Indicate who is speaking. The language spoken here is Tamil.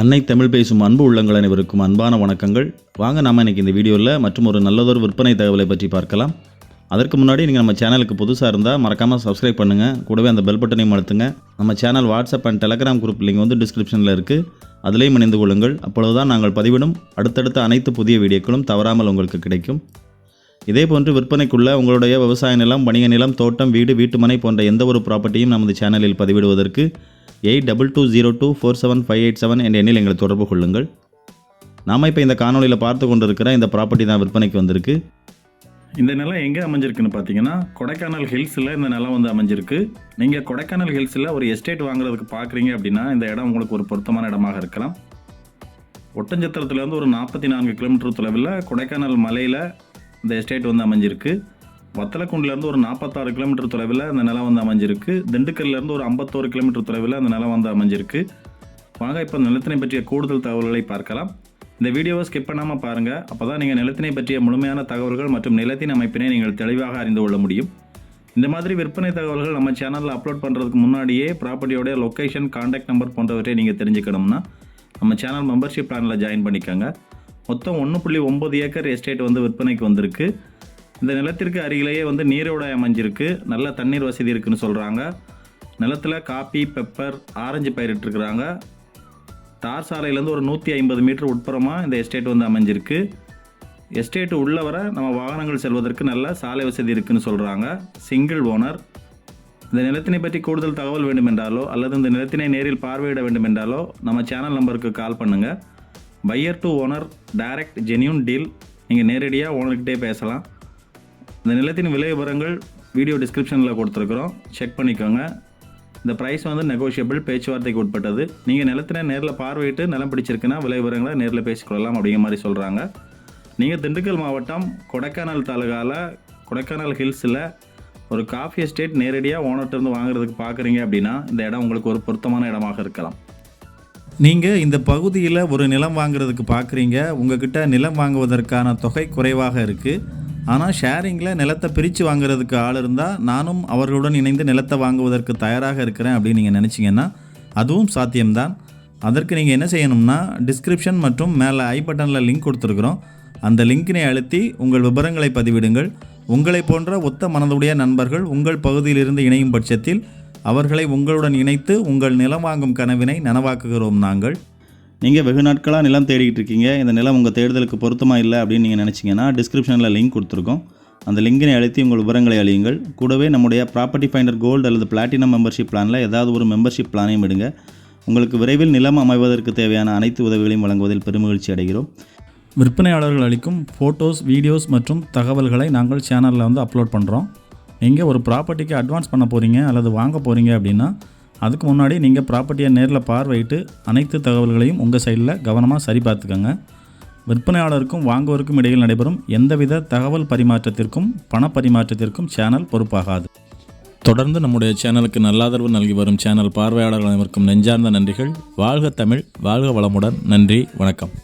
Speaker 1: அன்னை தமிழ் பேசும் அன்பு உள்ளங்கள் அனைவருக்கும் அன்பான வணக்கங்கள். வாங்க நாம இன்னைக்கு இந்த வீடியோவில் மற்றும் ஒரு நல்லதொரு விற்பனை தகவலை பற்றி பார்க்கலாம். அதற்கு முன்னாடி நீங்கள் நம்ம சேனலுக்கு புதுசாக இருந்தால் மறக்காமல் சப்ஸ்கிரைப் பண்ணுங்கள் கூடவே அந்த பெல் பட்டனையும் அழுத்துங்க. நம்ம channel WhatsApp and Telegram group link வந்து டிஸ்கிரிப்ஷனில் இருக்குது அதிலையும் இணைந்து கொள்ளுங்கள். அப்பொழுதுதான் நாங்கள் பதிவிடும் அடுத்தடுத்த அனைத்து புதிய வீடியோக்களும் தவறாமல் உங்களுக்கு கிடைக்கும். இதே போன்று விற்பனைக்குள்ள உங்களுடைய விவசாய நிலம் வணிக நிலம் தோட்டம் வீடு வீட்டுமனை போன்ற எந்த ஒரு ப்ராப்பர்ட்டியும் நமது சேனலில் பதிவிடுவதற்கு eight double two zero two four seven five eight seven என்ற எண்ணில் எங்களை தொடர்பு கொள்ளுங்கள். நாம் இப்போ இந்த காணொலியில் பார்த்து கொண்டிருக்கிற இந்த ப்ராப்பர்ட்டி தான் விற்பனைக்கு வந்திருக்கு.
Speaker 2: இந்த நிலம் எங்கே அமைஞ்சிருக்குன்னு பார்த்தீங்கன்னா கொடைக்கானல் ஹில்ஸில் இந்த நிலம் வந்து அமைஞ்சிருக்கு. நீங்கள் கொடைக்கானல் ஹில்ஸில் ஒரு எஸ்டேட் வாங்குறதுக்கு பார்க்குறீங்க அப்படின்னா இந்த இடம் உங்களுக்கு ஒரு பொருத்தமான இடமாக இருக்கலாம். ஒட்டஞ்சத்திரத்துலேருந்து ஒரு நாற்பத்தி நான்கு கிலோமீட்டர் தொலைவில் கொடைக்கானல் மலையில் இந்த எஸ்டேட் வந்து அமைஞ்சிருக்கு. வத்தலக்குண்டிலேருந்து ஒரு நாற்பத்தாறு கிலோமீட்டர் தொலைவில் அந்த நிலம் வந்து அமைஞ்சிருக்கு. திண்டுக்கல்லேருந்து ஒரு ஐம்பத்தோரு கிலோமீட்டர் தொலைவில் அந்த நிலம் வந்து அமைஞ்சிருக்கு. வாங்க இப்போ நிலத்தினை பற்றிய கூடுதல் தகவல்களை பார்க்கலாம். இந்த வீடியோவை ஸ்கிப் பண்ணாமல் பாருங்கள் அப்போ தான் நீங்கள் நிலத்தினை பற்றிய முழுமையான தகவல்கள் மற்றும் நிலத்தின் அமைப்பினை நீங்கள் தெளிவாக அறிந்து கொள்ள முடியும். இந்த மாதிரி விற்பனை தகவல்கள் நம்ம சேனலில் அப்லோட் பண்ணுறதுக்கு முன்னாடியே ப்ராப்பர்ட்டியோடைய லொக்கேஷன் காண்டாக்ட் நம்பர் போன்றவற்றை நீங்கள் தெரிஞ்சுக்கணும்னா நம்ம சேனல் மெம்பர்ஷிப் பிளானில் ஜாயின் பண்ணிக்கோங்க. மொத்தம் ஒன்று புள்ளி ஒம்பது ஏக்கர் எஸ்டேட் வந்து விற்பனைக்கு வந்திருக்கு. இந்த நிலத்திற்கு அருகிலேயே வந்து நீரோடை அமைஞ்சிருக்கு. நல்ல தண்ணீர் வசதி இருக்குன்னு சொல்கிறாங்க நிலத்தில் காப்பி பெப்பர் ஆரஞ்சு பயிரிட்டுருக்குறாங்க தார் சாலையிலேருந்து ஒரு நூற்றி ஐம்பது மீட்டர் உட்புறமாக இந்த எஸ்டேட் வந்து அமைஞ்சிருக்கு. எஸ்டேட் உள்ள வர நம்ம வாகனங்கள் செல்வதற்கு நல்ல சாலை வசதி இருக்குன்னு சொல்கிறாங்க சிங்கிள் ஓனர் இந்த நிலத்தினை பற்றி கூடுதல் தகவல் வேண்டுமென்றாலோ அல்லது இந்த நிலத்தினை நேரில் பார்வையிட வேண்டுமென்றாலோ நம்ம சேனல் நம்பருக்கு கால் பண்ணுங்கள் buyer to owner direct genuine deal நீங்கள் நேரடியாக ஓனர்கிட்டே பேசலாம். இந்த நிலத்தின் விலை விவரங்கள் வீடியோ டிஸ்கிரிப்ஷனில் கொடுத்துருக்குறோம். செக் பண்ணிக்கோங்க. இந்த ப்ரைஸ் வந்து நெகோஷியபிள் பேச்சுவார்த்தைக்கு உட்பட்டது. நீங்கள் நிலத்தின நேரில் பார்வையிட்டு நிலம் பிடிச்சிருக்குன்னா விலை விவரங்களை நேரில் பேசிக்கொள்ளலாம் அப்படிங்கிற மாதிரி சொல்கிறாங்க நீங்கள் திண்டுக்கல் மாவட்டம் கொடைக்கானல் தாலுகாவில் கொடைக்கானல் ஹில்ஸில் ஒரு காஃபி எஸ்டேட் நேரடியாக ஓனர்கிட்ட இருந்து வாங்குறதுக்கு பார்க்குறீங்க அப்படின்னா இந்த இடம் உங்களுக்கு ஒரு பொருத்தமான இடமாக இருக்கலாம்.
Speaker 3: நீங்கள் இந்த பகுதியில் ஒரு நிலம் வாங்குறதுக்கு பார்க்குறீங்க உங்ககிட்ட நிலம் வாங்குவதற்கான தொகை குறைவாக இருக்குது ஆனால் ஷேரிங்கில் நிலத்தை பிரித்து வாங்குறதுக்கு ஆள் இருந்தால் நானும் அவர்களுடன் இணைந்து நிலத்தை வாங்குவதற்கு தயாராக இருக்கிறேன் அப்படின்னு நீங்கள் நினச்சிங்கன்னா அதுவும் சாத்தியம்தான். அதற்கு நீங்கள் என்ன செய்யணும்னா டிஸ்கிரிப்ஷன் மற்றும் மேலே ஐ பட்டனில் லிங்க் கொடுத்துருக்குறோம். அந்த லிங்கினை அழுத்தி உங்கள் விவரங்களை பதிவிடுங்கள். உங்களை போன்ற ஒத்த மனதுடைய நண்பர்கள் உங்கள் பகுதியிலிருந்து இணையும் பட்சத்தில் அவர்களை உங்களுடன் இணைத்து உங்கள் நிலம் வாங்கும் கனவினை நனவாக்குகிறோம் நாங்கள்.
Speaker 1: நீங்கள் வெகு நாட்களாக நிலம் தேடிக்கிட்டு இருக்கீங்க. இந்த நிலம் உங்கள் தேடுதலுக்கு பொருத்தமாக இல்லை அப்படின்னு நீங்கள் நினச்சிங்கன்னா டிஸ்கிரிப்ஷனில் லிங்க் கொடுத்துருக்கோம். அந்த லிங்கினை அழுத்தி உங்கள் விவரங்களை அழியுங்கள். கூடவே நம்முடைய ப்ராப்பர்ட்டி ஃபைண்டர் கோல்டு அல்லது பிளாட்டினம் மெம்பர்ஷிப் பிளானில் ஏதாவது ஒரு மெம்பர்ஷிப் பிளானையும் எடுங்க உங்களுக்கு விரைவில் நிலம் அமைவதற்கு தேவையான அனைத்து உதவிகளையும் வழங்குவதில் பெருமகிழ்ச்சி அடைகிறோம்.
Speaker 3: விற்பனையாளர்கள் அளிக்கும் ஃபோட்டோஸ் வீடியோஸ் மற்றும் தகவல்களை நாங்கள் சேனலில் வந்து அப்லோட் பண்ணுறோம் நீங்கள் ஒரு ப்ராப்பர்ட்டிக்கு அட்வான்ஸ் பண்ண போகிறீங்க அல்லது வாங்க போகிறீங்க அப்படின்னா அதுக்கு முன்னாடி நீங்கள் ப்ராப்பர்ட்டியை நேரில் பார்வையிட்டு அனைத்து தகவல்களையும் உங்கள் சைடில் கவனமாக சரி பார்த்துக்கோங்க விற்பனையாளருக்கும் வாங்குவோருக்கும் இடையில் நடைபெறும் எந்தவித தகவல் பரிமாற்றத்திற்கும் பண பரிமாற்றத்திற்கும் சேனல் பொறுப்பாகாது. தொடர்ந்து நம்முடைய சேனலுக்கு நல்லாதரவு நல்கி வரும் சேனல் பார்வையாளர்கள் அனைவருக்கும் நெஞ்சார்ந்த நன்றிகள். வாழ்க தமிழ் வாழ்க வளமுடன். நன்றி வணக்கம்.